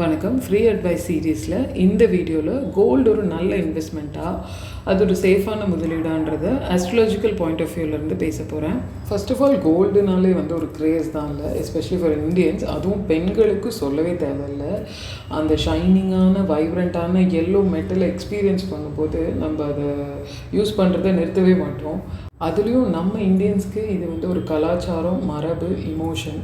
வணக்கம். Free advice சீரீஸில் இந்த வீடியோவில் கோல்டு ஒரு நல்ல இன்வெஸ்ட்மெண்ட்டாக அது ஒரு சேஃபான முதலீடான்றதை அஸ்ட்ராலஜிக்கல் பாயிண்ட் ஆஃப் வியூலேருந்து பேச போகிறேன் ஃபர்ஸ்ட் ஆஃப் ஆல் கோல்டுனாலே வந்து ஒரு க்ரேஸ் தான் இல்லை. எஸ்பெஷலி ஃபார் இந்தியன்ஸ் அதுவும் பெண்களுக்கு சொல்லவே தேவையில்லை. அந்த ஷைனிங்கான வைப்ரண்ட்டான எல்லோ மெட்டலை எக்ஸ்பீரியன்ஸ் பண்ணும்போது நம்ம அதை யூஸ் பண்ணுறதை நிறுத்தவே மாட்டோம். அதுலேயும் நம்ம இந்தியன்ஸ்க்கு இது வந்து ஒரு கலாச்சாரம் மரபு இமோஷன்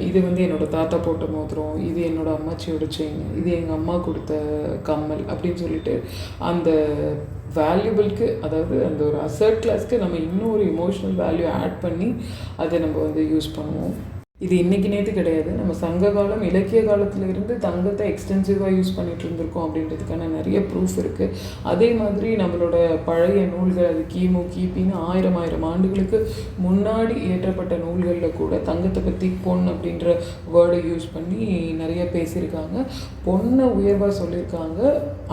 இது வந்து என்னோடய தாத்தா போட்ட மோதிரம் இது என்னோட அம்மாச்சியோட செயின் இது எங்கள் அம்மா கொடுத்த கம்மல் அப்படின்னு சொல்லிட்டு அந்த வேல்யூபிள்க்கு அதாவது அந்த ஒரு அசர்ட் கிளாஸ்க்கு நம்ம இன்னும் ஒரு இமோஷனல் வேல்யூ ஆட் பண்ணி அதை நம்ம வந்து யூஸ் பண்ணுவோம். இது இன்றைக்கி நேற்று கிடையாது. நம்ம சங்க காலம் இலக்கிய காலத்தில் இருந்து தங்கத்தை எக்ஸ்டென்சிவாக யூஸ் பண்ணிகிட்டு இருந்திருக்கோம் அப்படின்றதுக்கான நிறைய ப்ரூஃப் இருக்குது அதே மாதிரி நம்மளோட பழைய நூல்கள் அது கிமு கிபின்னு ஆயிரம் ஆயிரம் ஆண்டுகளுக்கு முன்னாடி இயற்றப்பட்ட நூல்களில் கூட தங்கத்தை பற்றி பொன் அப்படின்ற வேர்டை யூஸ் பண்ணி நிறைய பேசியிருக்காங்க. பொண்ணை உயர்வாக சொல்லியிருக்காங்க.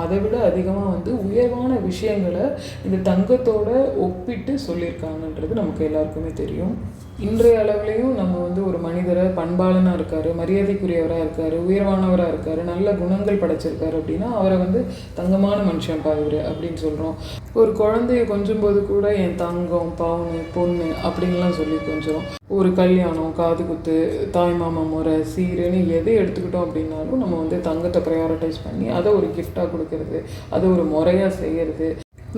அதை விட அதிகமாக வந்து உயர்வான விஷயங்களை இந்த தங்கத்தோட ஒப்பிட்டு சொல்லியிருக்காங்கன்றது நமக்கு எல்லாருக்குமே தெரியும். இன்றைய அளவுலேயும் நம்ம வந்து ஒரு மனிதரை பண்பாளனாக இருக்கார் மரியாதைக்குரியவராக இருக்கார் உயர்வானவராக இருக்கார் நல்ல குணங்கள் படைச்சிருக்காரு அப்படின்னா அவரை வந்து தங்கமான மனுஷன் பாருவார் அப்படின்னு சொல்கிறோம் ஒரு குழந்தைய கொஞ்சம் போது கூட என் தங்கம் பவுனு பொண்ணு அப்படின்லாம் சொல்லி கொஞ்சம் ஒரு கல்யாணம் காது குத்து தாய் மாமா முறை சீருன்னு எதை எடுத்துக்கிட்டோம் அப்படின்னாலும் நம்ம வந்து தங்கத்தை ப்ரையாரிட்டைஸ் பண்ணி அதை ஒரு கிஃப்டாக கொடுக்கறது அதை ஒரு முறையாக செய்கிறது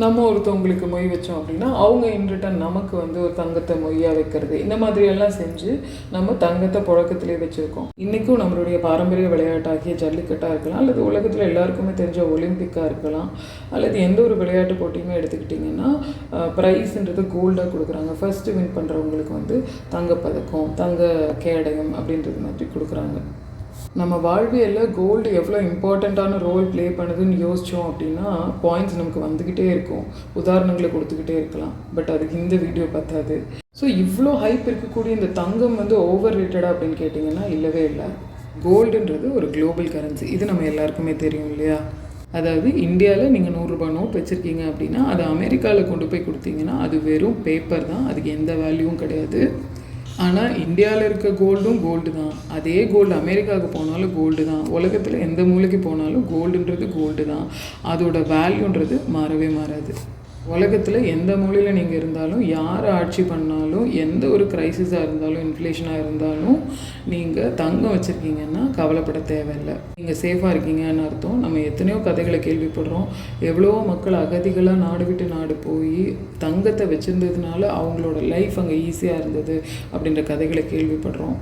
நம்ம ஒருத்தவங்களுக்கு மொய் வச்சோம் அப்படின்னா அவங்க இன் நமக்கு வந்து ஒரு தங்கத்தை மொய்யாக வைக்கிறது. இந்த மாதிரியெல்லாம் செஞ்சு நம்ம தங்கத்தை புழக்கத்திலே வச்சுருக்கோம். இன்றைக்கும் நம்மளுடைய பாரம்பரிய விளையாட்டாகிய ஜல்லிக்கட்டாக இருக்கலாம் அல்லது உலகத்தில் எல்லாருக்குமே தெரிஞ்ச ஒலிம்பிக்காக இருக்கலாம் அல்லது எந்த ஒரு விளையாட்டு போட்டியுமே எடுத்துக்கிட்டிங்கன்னா ப்ரைஸ்ன்றது கோல்டாக கொடுக்குறாங்க. ஃபர்ஸ்ட்டு வின் பண்ணுறவங்களுக்கு வந்து தங்கப்பதக்கம் தங்க கேடயம் அப்படின்றது மாதிரி கொடுக்குறாங்க. நம்ம வாழ்வியலில் கோல்டு எவ்வளோ இம்பார்ட்டண்ட்டான ரோல் ப்ளே பண்ணுதுன்னு யோசித்தோம் அப்படின்னா பாயிண்ட்ஸ் நமக்கு வந்துக்கிட்டே இருக்கும். உதாரணங்களை கொடுத்துக்கிட்டே இருக்கலாம். பட் அதுக்கு இந்த வீடியோ பத்தாது. ஸோ இவ்வளோ ஹைப் இருக்கக்கூடிய இந்த தங்கம் வந்து ஓவர் ரேட்டடா அப்படின்னு கேட்டிங்கன்னா இல்லவே இல்லை. கோல்டுன்றது ஒரு குளோபல் கரன்சி இது நம்ம எல்லாருக்குமே தெரியும் இல்லையா? அதாவது இந்தியாவில் நீங்கள் நூறுரூபா நோட் வச்சுருக்கீங்க அப்படின்னா அதை அமெரிக்காவில் கொண்டு போய் கொடுத்தீங்கன்னா அது வெறும் பேப்பர் தான். அதுக்கு எந்த வேல்யூவும் கிடையாது. ஆனால் இந்தியாவில் இருக்க கோல்டும் கோல்டு தான். அதே கோல்டு அமெரிக்காவுக்கு போனாலும் கோல்டு தான். உலகத்தில் எந்த மூலைக்கு போனாலும் கோல்டுன்றது கோல்டு தான். அதோட வேல்யூன்றது மாறவே மாறாது. உலகத்தில் எந்த மூலையில் நீங்கள் இருந்தாலும் யார் ஆட்சி பண்ணாலும் எந்த ஒரு க்ரைசிஸாக இருந்தாலும் இன்ஃப்ளேஷனாக இருந்தாலும் நீங்கள் தங்கம் வச்சுருக்கீங்கன்னா கவலைப்பட தேவையில்லை. நீங்கள் சேஃபாக இருக்கீங்கன்னு அர்த்தம். நம்ம எத்தனையோ கதைகளை கேள்விப்படுறோம். எவ்வளோ மக்கள் அகதிகளாக நாடு விட்டு நாடு போய் தங்கத்தை வச்சுருந்ததுனால அவங்களோட லைஃப் அங்கே ஈஸியாக இருந்தது அப்படின்ற கதைகளை கேள்விப்படுறோம்.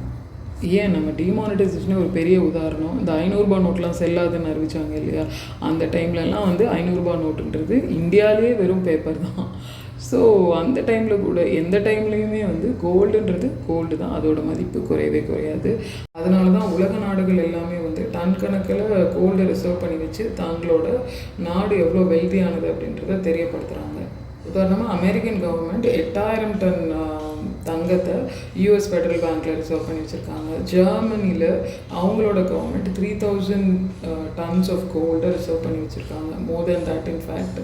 ஏன் நம்ம டிமானிட்டைசேஷனே ஒரு பெரிய உதாரணம். இந்த ஐநூறுரூபா நோட்லாம் செல்லாதுன்னு அறிவிச்சாங்க இல்லையா? அந்த டைம்லலாம் வந்து ஐநூறுரூபா நோட்டுன்றது இந்தியாவிலேயே வெறும் பேப்பர் தான். ஸோ அந்த டைமில் கூட எந்த டைம்லேயுமே வந்து கோல்டுன்றது கோல்டு தான். அதோட மதிப்பு குறையவே குறையாது. அதனால தான் உலக நாடுகள் எல்லாமே வந்து டன் கணக்கில் கோல்டு ரிசர்வ் பண்ணி வச்சு தங்களோட நாடு எவ்வளோ வெல்தியானது அப்படின்றத தெரியப்படுத்துகிறாங்க உதாரணமாக அமெரிக்கன் கவர்மெண்ட் எட்டாயிரம் டன் தங்கத்தை யூஎஸ் ஃபெடரல் பேங்க்கில் ரிசர்வ் பண்ணி வச்சுருக்காங்க. ஜெர்மனியில் அவங்களோட government three thousand tons of கோல்டை ரிசர்வ் பண்ணி வச்சுருக்காங்க. More than that in fact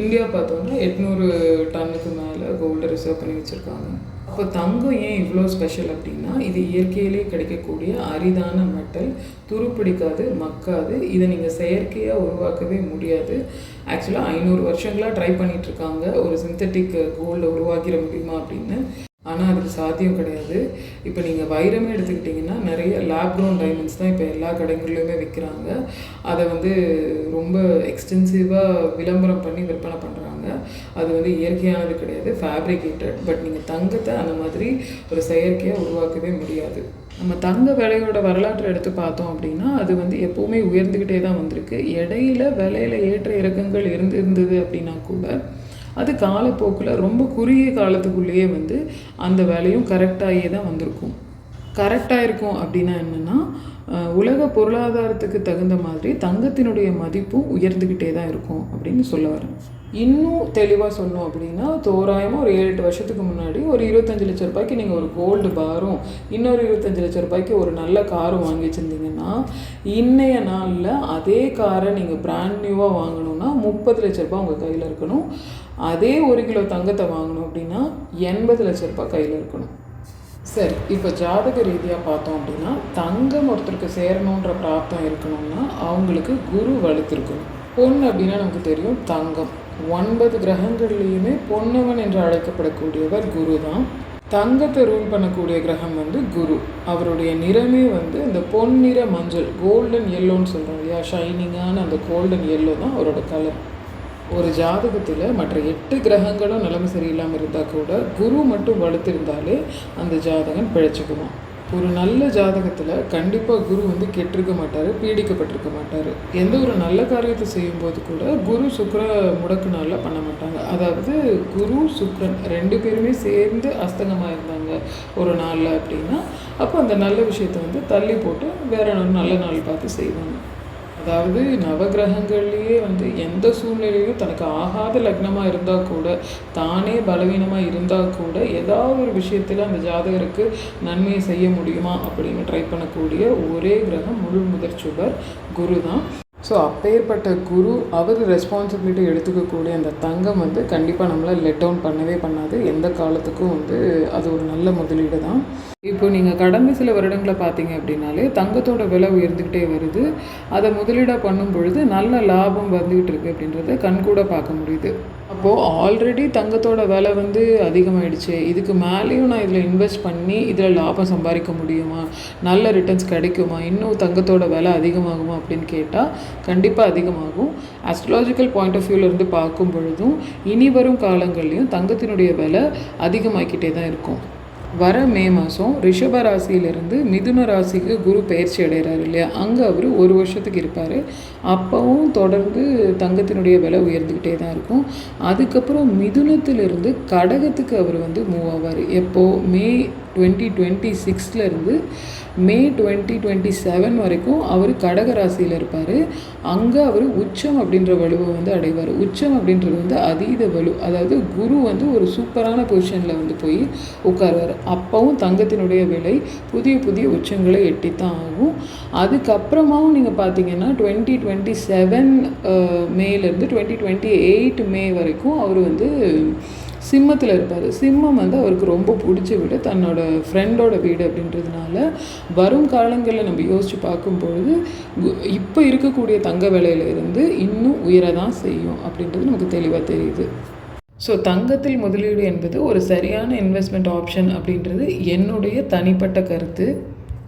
India பார்த்தோன்னா எட்நூறு டன்னுக்கு மேலே கோல்டை ரிசர்வ் பண்ணி வச்சுருக்காங்க. அப்போ தங்கம் ஏன் இவ்வளோ ஸ்பெஷல் அப்படின்னா இது இயற்கையிலே கிடைக்கக்கூடிய அரிதான மெட்டல் துருப்பிடிக்காது மக்காது. இதை நீங்கள் செயற்கையாக உருவாக்கவே முடியாது. ஆக்சுவலாக ஐநூறு வருஷங்களாக ட்ரை பண்ணிகிட்ருக்காங்க ஒரு சிந்தட்டிக் கோல்டை உருவாக்கிட முடியுமா அப்படின்னு. ஆனால் அதுக்கு சாத்தியம் கிடையாது. இப்போ நீங்கள் வைரமே எடுத்துக்கிட்டிங்கன்னா நிறைய லேப் க்ரௌண்ட் டைமண்ட்ஸ் தான் இப்போ எல்லா கடைகள்லையுமே விற்கிறாங்க அதை வந்து ரொம்ப எக்ஸ்டென்சிவாக விளம்பரம் பண்ணி விற்பனை பண்ணுறாங்க அது வந்து இயற்கையானது கிடையாது ஃபேப்ரிகேட்டட் பட் நீங்கள் தங்கத்தை அந்த மாதிரி ஒரு செயற்கையாக உருவாக்கவே முடியாது. நம்ம தங்க விலையோட வரலாற்றை எடுத்து பார்த்தோம் அப்படின்னா அது வந்து எப்போவுமே உயர்ந்துக்கிட்டே தான் வந்திருக்கு. இடையில விலையில ஏற்ற இறக்கங்கள் இருந்து இருந்தது அப்படின்னா கூட அது காலப்போக்கில் ரொம்ப குறுகிய காலத்துக்குள்ளேயே வந்து அந்த வேலையும் கரெக்டாகியே தான் வந்திருக்கும். கரெக்டாக இருக்கும் அப்படின்னா என்னென்னா உலக பொருளாதாரத்துக்கு தகுந்த மாதிரி தங்கத்தினுடைய மதிப்பும் உயர்ந்துக்கிட்டே தான் இருக்கும் அப்படின்னு சொல்ல வரேன். இன்னும் தெளிவாக சொன்னோம் அப்படின்னா தோராயமாக ஒரு ஏழு எட்டு வருஷத்துக்கு முன்னாடி ஒரு இருபத்தஞ்சு லட்ச ரூபாய்க்கு நீங்கள் ஒரு கோல்டு பாரும் இன்னொரு இருபத்தஞ்சு லட்ச ரூபாய்க்கு ஒரு நல்ல காரும் வாங்கி வச்சுருந்தீங்கன்னா இன்றைய நாளில் அதே காரை நீங்கள் பிராண்ட் நியூவாக வாங்கணும்னா முப்பது லட்ச ரூபாய் உங்கள் கையில் இருக்கணும். அதே ஒரு கிலோ தங்கத்தை வாங்கணும் அப்படின்னா எண்பது லட்ச ரூபாய் கையில் இருக்கணும். சரி இப்போ ஜாதக ரீதியாக பார்த்தோம் அப்படின்னா தங்கம் ஒருத்தருக்கு சேரணுன்ற பிராப்தம் இருக்கணும்னா அவங்களுக்கு குரு வலுத்திருக்கணும். பொன் அப்படின்னா நமக்கு தெரியும் தங்கம். ஒன்பது கிரகங்கள்லேயுமே பொன்னவன் என்று அழைக்கப்படக்கூடியவர் குரு தான் தங்கத்தை ரூல் பண்ணக்கூடிய கிரகம் வந்து குரு. அவருடைய நிறமே வந்து இந்த பொன்னிற மஞ்சள் கோல்டன் எல்லோன்னு சொல்கிறோம் இல்லையா? ஷைனிங்கான அந்த கோல்டன் எல்லோ தான் அவரோட கலர் ஒரு ஜாதகத்தில் மற்ற எட்டு கிரகங்களும் நிலைமை சரியில்லாமல் இருந்தால் கூட குரு மட்டும் வலுத்திருந்தாலே அந்த ஜாதகன் பிழைச்சிக்குவான். ஒரு நல்ல ஜாதகத்தில் கண்டிப்பாக குரு வந்து கெட்டிருக்க மாட்டார் பீடிக்கப்பட்டிருக்க மாட்டார். எந்த ஒரு நல்ல காரியத்தை செய்யும்போது கூட குரு சுக்கர முடக்கு நாளில் பண்ண மாட்டாங்க. அதாவது குரு சுக்ரன் ரெண்டு பேருமே சேர்ந்து அஸ்தங்கமாக இருந்தாங்க ஒரு நாளில் அப்படின்னா அப்போ அந்த நல்ல விஷயத்தை வந்து தள்ளி போட்டு வேற ஒரு நல்ல நாள் பார்த்து செய்வாங்க. அதாவது நவகிரகங்கள்லேயே வந்து எந்த சூழ்நிலையும் தனக்கு ஆகாத லக்னமாக இருந்தால் கூட தானே பலவீனமாக இருந்தால் கூட ஏதாவது ஒரு விஷயத்தில் அந்த ஜாதகருக்கு நன்மையை செய்ய முடியுமா அப்படின்னு ட்ரை பண்ணக்கூடிய ஒரே கிரகம் முழு முதற் சுபர் குரு தான். ஸோ அப்பேற்பட்ட குரு அவர் ரெஸ்பான்சிபிலிட்டி எடுத்துக்கக்கூடிய அந்த தங்கம் வந்து கண்டிப்பாக நம்மளை லெட் டவுன் பண்ணவே பண்ணாது. எந்த காலத்துக்கும் வந்து அது ஒரு நல்ல முதலீடு தான். இப்போ நீங்கள் கடந்த சில வருடங்களை பார்த்தீங்க அப்படின்னாலே தங்கத்தோட விலை உயர்ந்துக்கிட்டே வருது. அதை முதலீடாக பண்ணும் பொழுது நல்ல லாபம் வந்துக்கிட்டு இருக்கு அப்படின்றத கண்கூட பார்க்க முடியுது. அப்போது ஆல்ரெடி தங்கத்தோட விலை வந்து அதிகமாகிடுச்சு இதுக்கு மேலேயும் நான் இதில் இன்வெஸ்ட் பண்ணி இதில் லாபம் சம்பாதிக்க முடியுமா? நல்ல ரிட்டர்ன்ஸ் கிடைக்குமா? இன்னும் தங்கத்தோட விலை அதிகமாகுமா அப்படின்னு கேட்டால் கண்டிப்பாக அதிகமாகும். அஸ்ட்ராலஜிக்கல் பாயிண்ட் ஆஃப் வியூவிலேருந்து பார்க்கும் பொழுதும் இனி வரும் காலங்கள்லையும் தங்கத்தினுடைய விலை அதிகமாகிக்கிட்டே தான் இருக்கும். வர மே மாதம் ரிஷப ராசியிலிருந்து மிதுன ராசிக்கு குரு பயிற்சி அடைகிறார் இல்லையா? அங்கே அவர் ஒரு வருஷத்துக்கு இருப்பார். அப்போவும் தொடர்ந்து தங்கத்தினுடைய விலை உயர்ந்துக்கிட்டே தான் இருக்கும். அதுக்கப்புறம் மிதுனத்திலிருந்து கடகத்துக்கு அவர் வந்து மூவ் ஆவார். எப்போது மே டுவெண்ட்டி டுவெண்ட்டி சிக்ஸ்லேருந்து மே டுவெண்ட்டி டுவெண்ட்டி செவன் வரைக்கும் அவர் கடக ராசியில் இருப்பார். அங்கே அவர் உச்சம் அப்படின்ற வலுவை வந்து அடைவார். உச்சம் அப்படின்றது வந்து அதீத வலு. அதாவது குரு வந்து ஒரு சூப்பரான பொசிஷனில் வந்து போய் உட்காருவார். அப்போவும் தங்கத்தினுடைய விலை புதிய புதிய உச்சங்களை எட்டித்தான் ஆகும். அதுக்கப்புறமாவும் நீங்கள் பார்த்தீங்கன்னா டுவெண்ட்டி டுவெண்ட்டி செவன் மேலேருந்து டுவெண்ட்டி டுவெண்ட்டி எயிட் மே வரைக்கும் அவர் வந்து சிம்மத்தில் இருப்பார். சிம்மம் வந்து அவருக்கு ரொம்ப பிடிச்ச வீடு. தன்னோட ஃப்ரெண்டோட வீடு அப்படின்றதுனால வரும் காலங்களில் நம்ம யோசித்து பார்க்கும்பொழுது இப்போ இருக்கக்கூடிய தங்க விலையில இருந்து இன்னும் உயர தான் செய்யும் அப்படின்றது நமக்கு தெளிவாக தெரியுது. ஸோ தங்கத்தில் முதலீடு என்பது ஒரு சரியான இன்வெஸ்ட்மெண்ட் ஆப்ஷன் அப்படின்றது என்னுடைய தனிப்பட்ட கருத்து.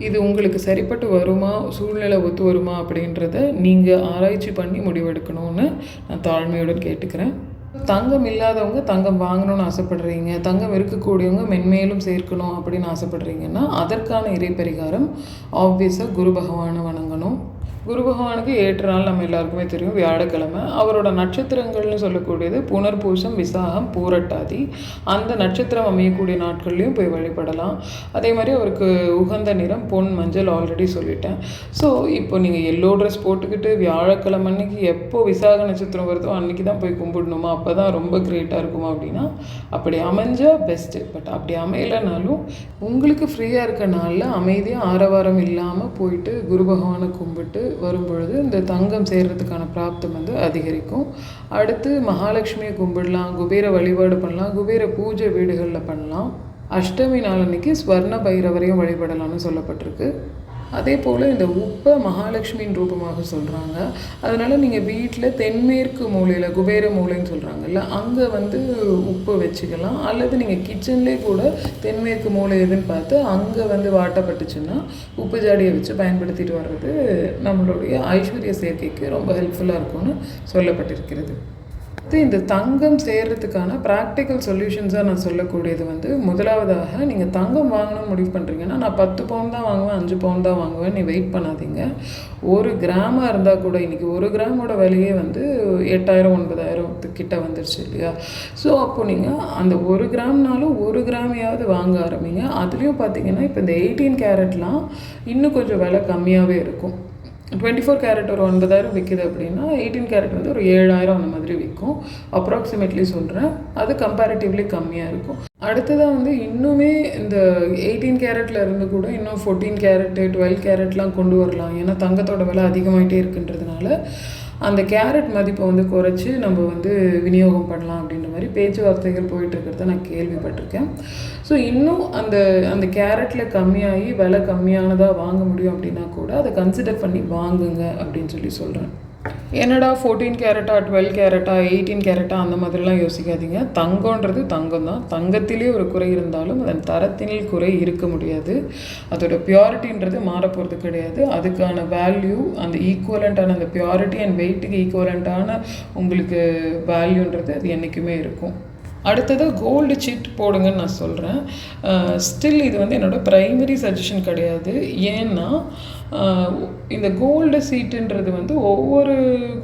இது உங்களுக்கு சரிப்பட்டு வருமா சூழ்நிலை ஒத்து வருமா அப்படின்றத நீங்கள் ஆராய்ச்சி பண்ணி முடிவெடுக்கணும்னு நான் தாழ்மையுடன் கேட்டுக்கிறேன். தங்கம் இல்லாதவங்க தங்கம் வாங்கணும்னு ஆசைப்படுறீங்க தங்கம் இருக்கக்கூடியவங்க மென்மேலும் சேர்க்கணும் அப்படின்னு ஆசைப்படுறீங்கன்னா அதற்கான இறை பரிகாரம் ஆப்வியஸாக குரு பகவானை வணங்கணும். குரு பகவானுக்கு ஏற்ற நாள் நம்ம எல்லாருக்குமே தெரியும் வியாழக்கிழமை. அவரோட நட்சத்திரங்கள்னு சொல்லக்கூடியது புனர்பூசம் விசாகம் பூரட்டாதி. அந்த நட்சத்திரம் அமையக்கூடிய நாட்கள்லையும் போய் வழிபடலாம். அதே மாதிரி அவருக்கு உகந்த நிறம் பொன் மஞ்சள் ஆல்ரெடி சொல்லிட்டேன். ஸோ இப்போ நீங்கள் எல்லோ ட்ரெஸ் போட்டுக்கிட்டு வியாழக்கிழமை அன்னைக்கு எப்போ விசாக நட்சத்திரம் வருதோ அன்றைக்கி தான் போய் கும்பிடணுமா? அப்போ தான் ரொம்ப கிரேட்டாக இருக்குமா அப்படின்னா அப்படி அமைஞ்சால் பெஸ்ட்டு பட் அப்படி அமையலைனாலும் உங்களுக்கு ஃப்ரீயாக இருக்க நாளில் அமைதியாக ஆரவாரம் இல்லாமல் போயிட்டு குரு பகவானை கும்பிட்டு வரும்பொழுது இந்த தங்கம் சேர்கிறதுக்கான பிராப்தம் வந்து அதிகரிக்கும். அடுத்து மகாலட்சுமியை கும்பிடலாம் குபேர வழிபாடு பண்ணலாம் குபேர பூஜை வீடுகளில் பண்ணலாம். அஷ்டமி நாளன்னைக்கு ஸ்வர்ண பைரவரையும் வழிபடலாம்னு சொல்லப்பட்டிருக்கு. அதே போல் இந்த உப்பை மகாலட்சுமியின் ரூபமாக சொல்கிறாங்க அதனால் நீங்கள் வீட்டில் தென்மேற்கு மூலையில் குபேர மூலைன்னு சொல்கிறாங்கல்ல அங்கே வந்து உப்பு வச்சுக்கலாம். அல்லது நீங்கள் கிச்சன்லேயே கூட தென்மேற்கு மூலை எதுன்னு பார்த்து அங்கே வந்து வாட்டப்பட்டுச்சுன்னா உப்பு ஜாடியை வச்சு பயன்படுத்திட்டு வர்றது நம்மளுடைய ஐஸ்வர்ய சேர்க்கைக்கு ரொம்ப ஹெல்ப்ஃபுல்லாக இருக்கும்னு சொல்லப்பட்டிருக்கிறது. இந்த தங்கம் சேர்கிறதுக்கான ப்ராக்டிக்கல் சொல்யூஷன்ஸாக நான் சொல்லக்கூடியது வந்து முதலாவதாக நீங்கள் தங்கம் வாங்கணும்னு முடிவு பண்ணுறீங்கன்னா நான் பத்து பவுன் தான் வாங்குவேன் அஞ்சு பவுன் தான் வாங்குவேன் நீ வெயிட் பண்ணாதீங்க. ஒரு கிராமாக இருந்தால் கூட இன்றைக்கி ஒரு கிராமோட விலையே வந்து எட்டாயிரம் ஒன்பதாயிரம் கிட்ட வந்துருச்சு இல்லையா? ஸோ அப்போது நீங்கள் அந்த ஒரு கிராம்னாலும் ஒரு கிராமையாவது வாங்க ஆரம்பிங்க. அதுலேயும் பார்த்தீங்கன்னா இப்போ இந்த எயிட்டீன் கேரட்லாம் இன்னும் கொஞ்சம் விலை கம்மியாகவே இருக்கும். டுவெண்ட்டி ஃபோர் கேரட் ஒரு ஒன்பதாயிரம் விற்கிது அப்படின்னா எயிட்டீன் கேரட் வந்து ஒரு ஏழாயிரம் அந்த மாதிரி விற்கும் அப்ராக்சிமேட்லி சொல்கிறேன் அது கம்பேரிட்டிவ்லி கம்மியாக இருக்கும். அடுத்ததாக வந்து இன்னுமே இந்த எயிட்டீன் கேரட்டில் இருந்து கூட இன்னும் ஃபோர்டீன் கேரட்டு டுவெல் கேரட்லாம் கொண்டு வரலாம். ஏன்னா தங்கத்தோட விலை அதிகமாகிட்டே இருக்குன்றதுனால அந்த கேரட் மதிப்பை வந்து குறைச்சி நம்ம வந்து விநியோகம் பண்ணலாம் அப்படின்ற மாதிரி பேச்சுவார்த்தைகள் போயிட்டுருக்கிறத நான் கேள்விப்பட்டிருக்கேன். ஸோ இன்னும் அந்த அந்த கேரட்டில் கம்மியாகி விலை கம்மியானதாக வாங்க முடியும் அப்படின்னா கூட அதை கன்சிடர் பண்ணி வாங்குங்க அப்படின்னு சொல்லி சொல்கிறேன் என்னடா ஃபோர்டீன் கேரட்டா டுவெல் கேரட்டா எயிட்டீன் கேரட்டா அந்த மாதிரிலாம் யோசிக்காதீங்க. தங்கம்ன்றது தங்கம் தான் தங்கத்திலே ஒரு குறை இருந்தாலும் அதன் தரத்தினில் குறை இருக்க முடியாது. அதோட பியூரிட்டின்றது மாறப்போகிறது கிடையாது. அதுக்கான வேல்யூ அந்த ஈக்குவலண்ட்டான அந்த பியூரிட்டி அண்ட் வெயிட்டுக்கு ஈக்குவலண்ட்டான உங்களுக்கு வேல்யூன்றது அது என்றைக்குமே இருக்கும். அடுத்தது கோல்டு சிட் போடுங்கன்னு நான் சொல்கிறேன் ஸ்டில் இது வந்து என்னோடய ப்ரைமரி சஜஷன் கிடையாது. ஏன்னா இந்த கோல்டு சீட்டுன்றது வந்து ஒவ்வொரு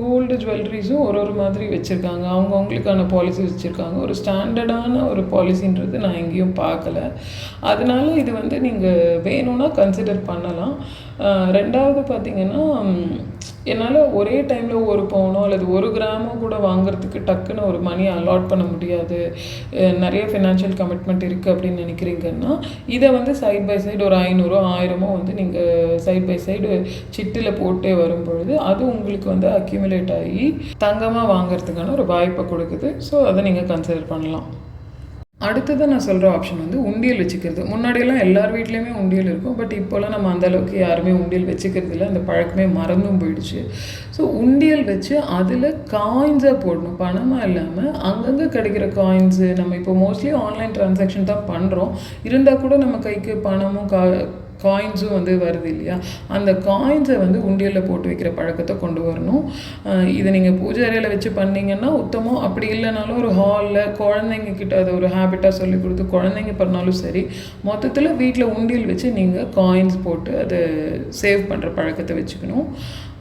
கோல்டு ஜுவல்லரிஸும் ஒரு ஒரு மாதிரி வச்சுருக்காங்க. அவங்கவுங்களுக்கான பாலிசி வச்சுருக்காங்க. ஒரு ஸ்டாண்டர்டான ஒரு பாலிசின்றது நான் எங்கேயும் பார்க்கல. அதனால இது வந்து நீங்கள் வேணும்னா கன்சிடர் பண்ணலாம். ரெண்டாவது பார்த்தீங்கன்னா என்னால் ஒரே டைமில் ஒரு பவுனோ அல்லது ஒரு கிராமோ கூட வாங்குறதுக்கு டக்குன்னு ஒரு மணி அலாட் பண்ண முடியாது. நிறைய ஃபினான்ஷியல் கமிட்மெண்ட் இருக்குது அப்படின்னு நினைக்கிறீங்கன்னா இதை வந்து சைட் பை சைடு ஒரு ஐநூறோ ஆயிரமோ வந்து நீங்கள் சைட் பை சைடு சிட்டில் போட்டே வரும்பொழுது அது உங்களுக்கு வந்து அக்யூமுலேட் ஆகி தங்கமாக வாங்குறதுக்கான ஒரு வாய்ப்பை கொடுக்குது. ஸோ அதை நீங்கள் கன்சிடர் பண்ணலாம். அடுத்ததாக நான் சொல்கிற ஆப்ஷன் வந்து உண்டியல் வச்சுக்கிறது. முன்னாடியெல்லாம் எல்லார் வீட்லேயுமே உண்டியல் இருக்கும். பட் இப்போல்லாம் நம்ம அந்த அளவுக்கு யாருமே உண்டியல் வச்சுக்கிறது இல்லை. அந்த பழக்கமே மறந்தும் போயிடுச்சு. ஸோ உண்டியல் வச்சு அதில் காயின்ஸாக போடணும். பணமாக இல்லாமல் அங்கங்கே கிடைக்கிற காயின்ஸு நம்ம இப்போ மோஸ்ட்லி ஆன்லைன் டிரான்சாக்ஷன் தான் பண்ணுறோம் இருந்தால் கூட நம்ம கைக்கு பணமும் கா காயின்ஸும் வந்து வருது இல்லையா? அந்த காயின்ஸை வந்து உண்டியலில் போட்டு வைக்கிற பழக்கத்தை கொண்டு வரணும். இதை நீங்கள் பூஜை அறையில் வச்சு பண்ணீங்கன்னா உத்தமம். அப்படி இல்லைனாலும் ஒரு ஹாலில் குழந்தைங்க கிட்ட அதை ஒரு ஹேபிட்டாக சொல்லி கொடுத்து குழந்தைங்க பண்ணாலும் சரி மொத்தத்தில் வீட்டில் உண்டியல் வச்சு நீங்கள் காயின்ஸ் போட்டு அதை சேவ் பண்ணுற பழக்கத்தை வச்சுக்கணும்.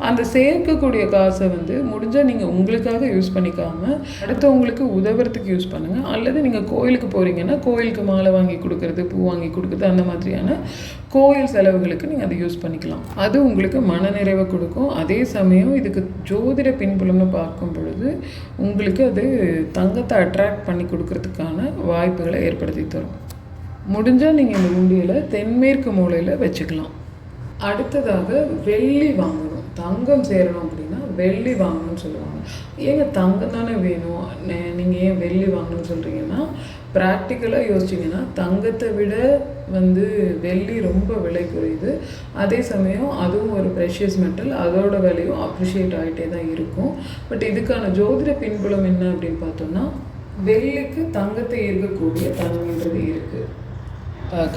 அந்த சேர்க்கக்கூடிய காசை வந்து முடிஞ்சால் நீங்கள் உங்களுக்காக யூஸ் பண்ணிக்காமல் அடுத்தவங்களுக்கு உதவுறதுக்கு யூஸ் பண்ணுங்கள் அல்லது நீங்கள் கோயிலுக்கு போகிறீங்கன்னா கோயிலுக்கு மாலை வாங்கி கொடுக்குறது பூ வாங்கி கொடுக்குறது அந்த மாதிரியான கோயில் செலவுகளுக்கு நீங்கள் அதை யூஸ் பண்ணிக்கலாம். அது உங்களுக்கு மனநிறைவை கொடுக்கும். அதே சமயம் இதுக்கு ஜோதிட பின்புலம்னு பார்க்கும் பொழுது உங்களுக்கு அது தங்கத்தை அட்ராக்ட் பண்ணி கொடுக்கறதுக்கான வாய்ப்புகளை ஏற்படுத்தி தரும். முடிஞ்சால் நீங்கள் இந்த உண்டியலை தென்மேற்கு மூலையில் வச்சுக்கலாம். அடுத்ததாக வெள்ளி வாங்கணும் தங்கம் சேரணும் அப்படின்னா வெள்ளி வாங்கணும்னு சொல்லுவாங்க. ஏங்க தங்கம் தானே வேணும்? நீங்கள் ஏன் வெள்ளி வாங்கணும்னு சொல்கிறீங்கன்னா ப்ராக்டிக்கலாக யோசிச்சிங்கன்னா தங்கத்தை விட வந்து வெள்ளி ரொம்ப விலை குறையுது. அதே சமயம் அதுவும் ஒரு ப்ரெஷியஸ் மெட்டல் அதோட விலையும் அப்ரிஷியேட் ஆகிட்டே தான் இருக்கும். பட் இதுக்கான ஜோதிட பின்புலம் என்ன அப்படின்னு பார்த்தோம்னா வெள்ளிக்கு தங்கத்தை ஈர்க்கக்கூடிய தன்மைன்றது இருக்குது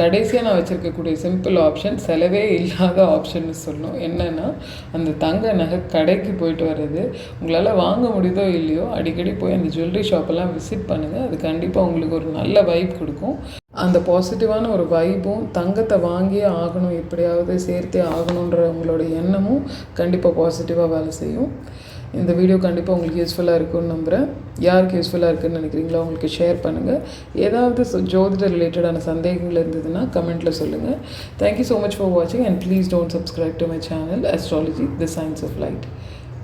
கடைசியாக நான் வச்சுருக்கக்கூடிய சிம்பிள் ஆப்ஷன் செலவே இல்லாத ஆப்ஷன்னு சொல்லணும். என்னென்னா அந்த தங்க நகை கடைக்கு போயிட்டு வர்றது. உங்களால் வாங்க முடியுதோ இல்லையோ அடிக்கடி போய் அந்த ஜுவல்லரி ஷாப்பெல்லாம் விசிட் பண்ணுங்கள் அது கண்டிப்பாக உங்களுக்கு ஒரு நல்ல வைப் கொடுக்கும். அந்த பாசிட்டிவான ஒரு வைப்பும் தங்கத்தை வாங்கியே ஆகணும் எப்படியாவது சேர்த்தே ஆகணுன்ற உங்களோட எண்ணமும் கண்டிப்பாக பாசிட்டிவாக வேலை செய்யும். இந்த வீடியோ கண்டிப்பாக உங்களுக்கு யூஸ்ஃபுல்லாக இருக்கும்னு நம்புகிறேன் யாருக்கு யூஸ்ஃபுல்லாக இருக்குன்னு நினைக்கிறீங்களோ அவங்களுக்கு ஷேர் பண்ணுங்கள் ஏதாவது ஜோதிட ரிலேட்டடான சந்தேகங்கள் இருந்ததுன்னா கமெண்ட்டில் சொல்லுங்கள் thank you so much for வாட்சிங் and please don't subscribe to my channel astrology the science of light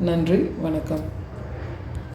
நன்றி வணக்கம்.